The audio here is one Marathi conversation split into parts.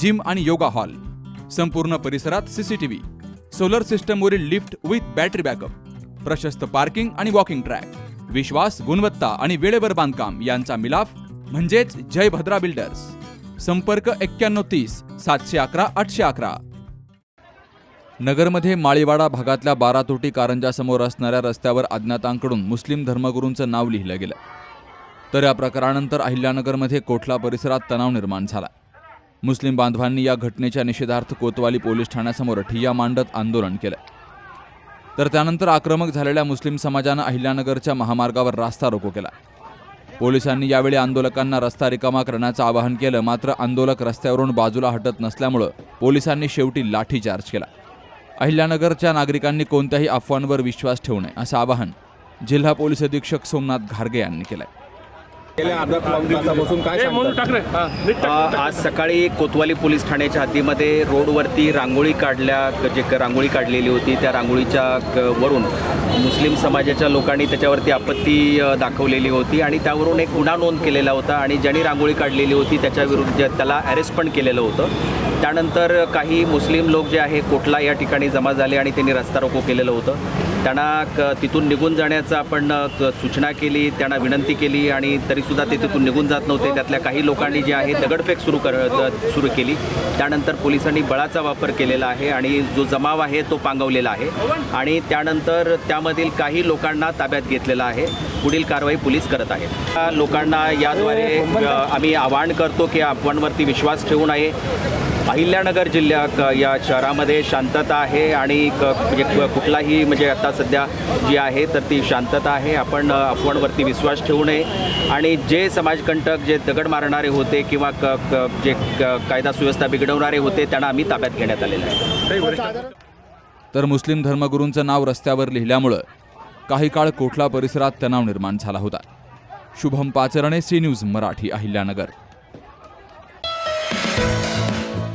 जिम आणि योगा हॉल. संपूर्ण परिसरात सीसीटीव्ही सोलर सिस्टमवरील लिफ्ट विथ बॅटरी बॅकअप. प्रशस्त पार्किंग आणि वॉकिंग ट्रॅक. विश्वास गुणवत्ता आणि वेळेवर बांधकाम यांचा मिलाफ म्हणजेच जय भद्रा बिल्डर्स. संपर्क एक्क्याण्णव तीस सातशे अकरा आठशे अकरा. नगरमध्ये माळीवाडा भागातल्या बारातोटी कारंजासमोर असणाऱ्या रस्त्यावर अज्ञातांकडून मुस्लिम धर्मगुरूंचं नाव लिहिलं गेलं. तर या प्रकारानंतर अहिल्यानगरमध्ये कोठला परिसरात तणाव निर्माण झाला? मुस्लिम बांधवांनी या घटनेच्या निषेधार्थ कोतवाली पोलीस ठाण्यासमोर ठिय्या मांडत आंदोलन केलं. तर त्यानंतर आक्रमक झालेल्या मुस्लिम समाजानं अहिल्यानगरच्या महामार्गावर रास्ता रोको केला. पोलिसांनी यावेळी आंदोलकांना रस्ता रिकामा करण्याचं आवाहन केलं मात्र आंदोलक रस्त्यावरून बाजूला हटत नसल्यामुळं पोलिसांनी शेवटी लाठीचार्ज केला. अहिल्यानगरच्या नागरिकांनी कोणत्याही अफवांवर विश्वास ठेवू नये असं आवाहन जिल्हा पोलीस अधीक्षक सोमनाथ घारगे यांनी केलंय. गेल्या अर्धा पाऊण तासापासून काय सांगतात? अ, आज सकाळी कोतवाली पोलीस ठाण्याच्या हद्दीमध्ये रोडवरती रांगोळी काढल्या जे रांगोळी काढलेली होती त्या रांगोळीच्या वरून मुस्लिम समाजाच्या लोकांनी त्याच्यावरती आपत्ती दाखवलेली होती आणि त्यावरून एक गुन्हा नोंद केलेला होता आणि ज्यांनी रांगोळी काढलेली होती त्याच्या विरुद्ध त्याला अरेस्ट पण केलेलं होतं. त्यानंतर काही मुस्लिम लोक जे आहे कोटला या ठिकाणी जमा झाले आणि त्यांनी रस्ता रोको केलेलं होतं. त्यांना क तिथून निघून जाण्याचं आपण क- सूचना केली त्यांना विनंती केली आणि तरीसुद्धा ते तिथून निघून जात नव्हते. त्यातल्या काही लोकांनी जे आहे दगडफेक सुरू कर सुरू केली. त्यानंतर पोलिसांनी बळाचा वापर केलेला आहे आणि जो जमाव आहे तो पांगवलेला आहे. आणि त्यानंतर त्यामधील काही लोकांना ताब्यात घेतलेला आहे. पुढील कारवाई पोलीस करत आहेत. लोकांना याद्वारे आम्ही आवाहन करतो की आपणवरती विश्वास ठेवू नये. अहिल्यानगर जिल्ह्यात या शहरामध्ये शांतता आहे आणि क- म्हणजे कुठलाही म्हणजे आता सध्या जी आहे तर ती शांतता आहे. आपण अफवांवरती विश्वास ठेवू नये. आणि जे समाजकंटक जे दगड मारणारे होते किंवा क क- जे क- कायदा सुव्यवस्था बिघडवणारे होते त्यांना आम्ही ताब्यात घेण्यात आलेलं आहे. तर मुस्लिम धर्मगुरूंचं नाव रस्त्यावर लिहिल्यामुळं काही काळ कोठला परिसरात तणाव निर्माण झाला होता. Shubham Pacharne C news Marathi Ahilyanagar.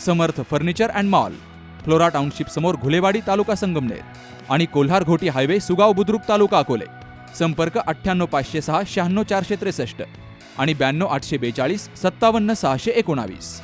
Samarth furniture and mall Flora township समोर घुलेवाडी तालुका संगमनेर आणि कोल्हार घोटी हायवे सुगाव बुद्रुक तालुका अकोले. संपर्क अठ्ठ्याण्णव पाचशे सहा शहाण्णव चारशे त्रेसष्ट आणि ब्याण्णव आठशे बेचाळीस सत्तावन्न सहाशे एकोणावीस.